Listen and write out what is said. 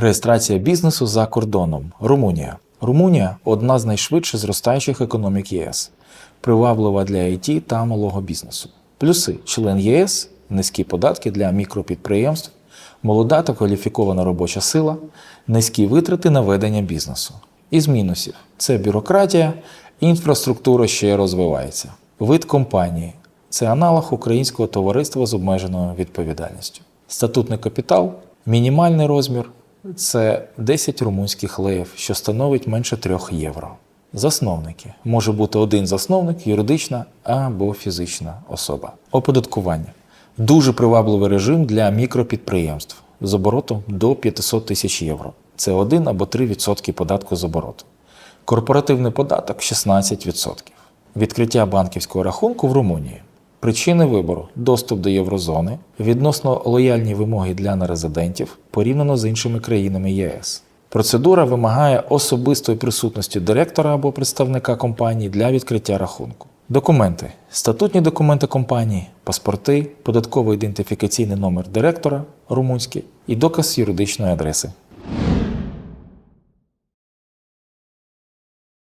Реєстрація бізнесу за кордоном. Румунія. Румунія одна з найшвидше зростаючих економік ЄС, приваблива для ІТ та малого бізнесу. Плюси член ЄС, низькі податки для мікропідприємств, молода та кваліфікована робоча сила, низькі витрати на ведення бізнесу. Із мінусів це бюрократія, інфраструктура ще розвивається. Вид компанії це аналог українського товариства з обмеженою відповідальністю. Статутний капітал, мінімальний розмір це 10 румунських леїв, що становить менше 3 євро. Засновники може бути один засновник, юридична або фізична особа. Оподаткування дуже привабливий режим для мікропідприємств з оборотом до 500 тисяч євро. Це 1 або 3% податку з обороту. Корпоративний податок 16%. Відкриття банківського рахунку в Румунії. Причини вибору доступ до єврозони, відносно лояльні вимоги для нерезидентів порівняно з іншими країнами ЄС. Процедура вимагає особистої присутності директора або представника компанії для відкриття рахунку. Документи: статутні документи компанії, паспорти, податково ідентифікаційний номер директора румунський і доказ юридичної адреси.